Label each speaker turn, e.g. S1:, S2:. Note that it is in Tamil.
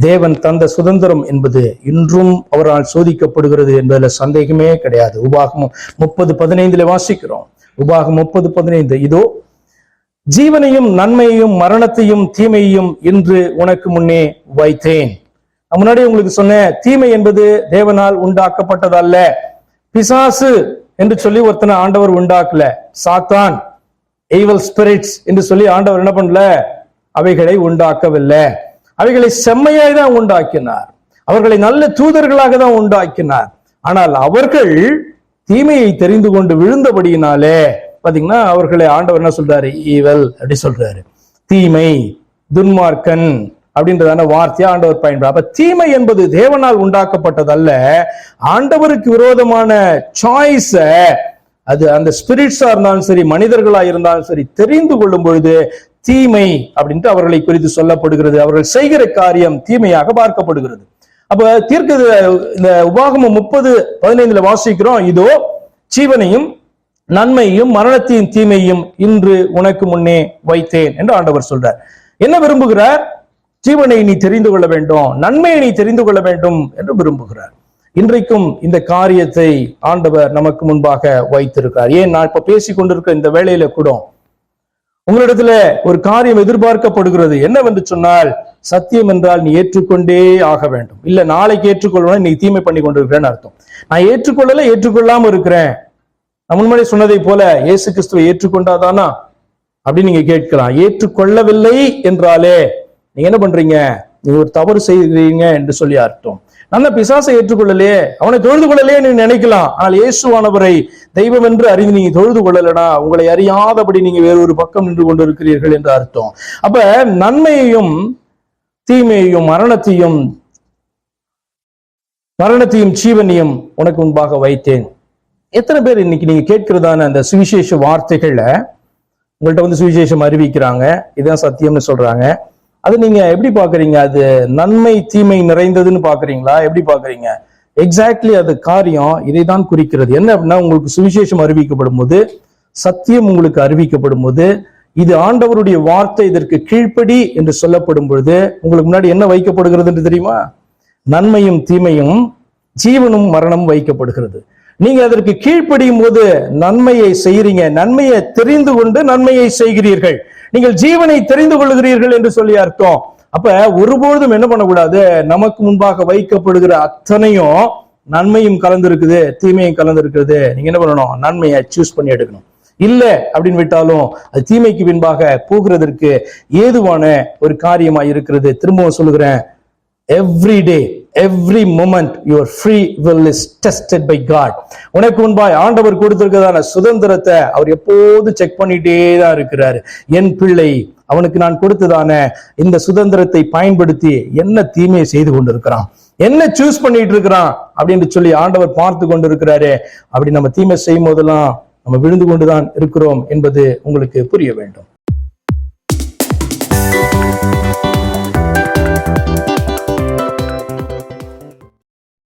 S1: தேவன் தந்த சுதந்திரம் என்பது இன்றும் அவரால் சோதிக்கப்படுகிறது என்பதில் சந்தேகமே கிடையாது. உபாகம் முப்பது பதினைந்துல வாசிக்கிறோம். உபாகம் முப்பது பதினைந்து இதோ ஜீவனையும் நன்மையையும் மரணத்தையும் தீமையையும் இன்று உனக்கு முன்னே வைத்தேன். முன்னாடி உங்களுக்கு சொன்னேன் தீமை என்பது தேவனால் உண்டாக்கப்பட்டதல்ல. பிசாசு என்று சொல்லி ஒருத்தனை ஆண்டவர் உண்டாக்கல. சாத்தான் எய்வல் ஸ்பிரிட்ஸ் என்று சொல்லி ஆண்டவர் என்ன பண்ணல? அவைகளை உண்டாக்கவில்லை. அவைகளை செம்மையாய் தான் உண்டாக்கினார். அவர்களை நல்ல தூதர்களாக தான் உண்டாக்கினார். ஆனால் அவர்கள் தீமையை தெரிந்து கொண்டு விழுந்தபடியினாலே பாத்தீங்கன்னா அவர்களை ஆண்டவர் என்ன சொல்றாரு? ஈவல் அப்படி சொல்றாரு. தீமை துன்மார்க்கன் அப்படின்றதான வார்த்தையா ஆண்டவர் பயன்படுற அப்ப தீமை என்பது தேவனால் உண்டாக்கப்பட்டதல்ல. ஆண்டவருக்கு விரோதமான சாய்ஸ அது அந்த ஸ்பிரிட்ஸா இருந்தாலும் சரி மனிதர்களா இருந்தாலும் சரி தெரிந்து கொள்ளும் பொழுது தீமை அப்படின்ட்டு அவர்களை குறித்து சொல்லப்படுகிறது. அவர்கள் செய்கிற காரியம் தீமையாக பார்க்கப்படுகிறது. அப்ப தீர்க்க இந்த உபாகமம் முப்பது பதினைந்துல வாசிக்கிறோம். இதோ ஜீவனையும் நன்மையும் மரணத்தையும் தீமையும் இன்று உனக்கு முன்னே வைத்தேன் என்று ஆண்டவர் சொல்றார். என்ன விரும்புகிறார்? ஜீவனை நீ தெரிந்து கொள்ள வேண்டும் நன்மையை நீ தெரிந்து கொள்ள வேண்டும் என்று விரும்புகிறார். இன்றைக்கும் இந்த காரியத்தை ஆண்டவர் நமக்கு முன்பாக வைத்திருக்கிறார் ஏன்? நான் இப்ப பேசிக் கொண்டிருக்கிற இந்த வேலையில கூட உங்களிடத்துல ஒரு காரியம் எதிர்பார்க்கப்படுகிறது. என்னவென்று சொன்னால் சத்தியம் என்றால் நீ ஏற்றுக்கொண்டே ஆக வேண்டும். இல்ல நாளைக்கு ஏற்றுக்கொள்ளணும் நீ தீமை பண்ணி கொண்டிருக்கிறேன்னு அர்த்தம். நான் ஏற்றுக்கொள்ளல ஏற்றுக்கொள்ளாம இருக்கிறேன். நான் முன்னாடி சொன்னதை போல இயேசு கிறிஸ்துவை ஏற்றுக்கொண்டாதானா? அப்படின்னு நீங்க கேட்கலாம். ஏற்றுக்கொள்ளவில்லை என்றாலே நீங்க என்ன பண்றீங்க? நீ ஒரு தவறு செய்கிறீங்க என்று சொல்லி அர்த்தம். நல்ல பிசாசை ஏற்றுக்கொள்ளலையே அவனை தொழுது கொள்ளலையே நீ நினைக்கலாம். ஆனால் இயேசுவானவரை தெய்வம் என்று அறிந்து நீங்க தொழுது கொள்ளலனா உங்களை அறியாதபடி நீங்க வேறொரு பக்கம் நின்று கொண்டு இருக்கிறீர்கள் என்று அர்த்தம். அப்ப நன்மையையும் தீமையையும் மரணத்தையும் மரணத்தையும் ஜீவனையும் உனக்கு முன்பாக வைத்தேன். எத்தனை பேர் இன்னைக்கு நீங்க கேட்கிறதான அந்த சுவிசேஷ வார்த்தைகள்ல உங்கள்ட்ட வந்து சுவிசேஷம் அறிவிக்கிறாங்க இதுதான் சத்தியம்னு சொல்றாங்க. அது நீங்க எப்படி பாக்குறீங்க? அது நன்மை தீமை நிறைந்ததுன்னு பாக்குறீங்களா? எப்படி பாக்குறீங்க? எக்ஸாக்ட்லி அது காரியம். இதை தான் குறிக்கிறது. என்ன அப்படின்னா உங்களுக்கு சுவிசேஷம் அறிவிக்கப்படும் போது சத்தியம் உங்களுக்கு அறிவிக்கப்படும் போது இது ஆண்டவருடைய வார்த்தை இதற்கு கீழ்ப்படி என்று சொல்லப்படும் பொழுது உங்களுக்கு முன்னாடி என்ன வைக்கப்படுகிறது என்று தெரியுமா? நன்மையும் தீமையும் ஜீவனும் மரணம் வைக்கப்படுகிறது. நீங்க அதற்கு கீழ்ப்படியும் போது நன்மையை செய்கிறீங்க நன்மையை தெரிந்து கொண்டு நன்மையை செய்கிறீர்கள். நீங்கள் ஜீவனை தெரிந்து கொள்கிறீர்கள் என்று சொல்லி அர்த்தம். அப்ப ஒருபொழுதும் என்ன பண்ணக்கூடாது? நமக்கு முன்பாக வைக்கப்படுகிற அத்தனையும் நன்மையும் கலந்திருக்குது தீமையும் கலந்திருக்குது நீங்க என்ன பண்ணணும்? நன்மையை சூஸ் பண்ணி எடுக்கணும். இல்ல அப்படின்னு விட்டாலும் அது தீமைக்கு பின்பாக போகிறதற்கு ஏதுவான ஒரு காரியமா இருக்கிறது. திரும்பவும் சொல்லுகிறேன். Every day every moment your free will is tested by God உனக்கு முன்பாய் ஆண்டவர் கொடுத்திருக்கிறதான சுதந்திரத்தை அவர் எப்போது செக் பண்ணிட்டே தான் இருக்கிறாரு. என் பிள்ளை அவனுக்கு நான் கொடுத்ததான இந்த சுதந்திரத்தை பயன்படுத்தி என்ன தீமையை செய்து கொண்டிருக்கிறான்? என்ன சூஸ் பண்ணிட்டு இருக்கிறான்? அப்படின்னு சொல்லி ஆண்டவர் பார்த்து கொண்டு இருக்கிறாரு அப்படி நம்ம தீமை செய்யும் போதெல்லாம் நம்ம விழுந்து கொண்டுதான் இருக்கிறோம் என்பது உங்களுக்கு புரிய வேண்டும்.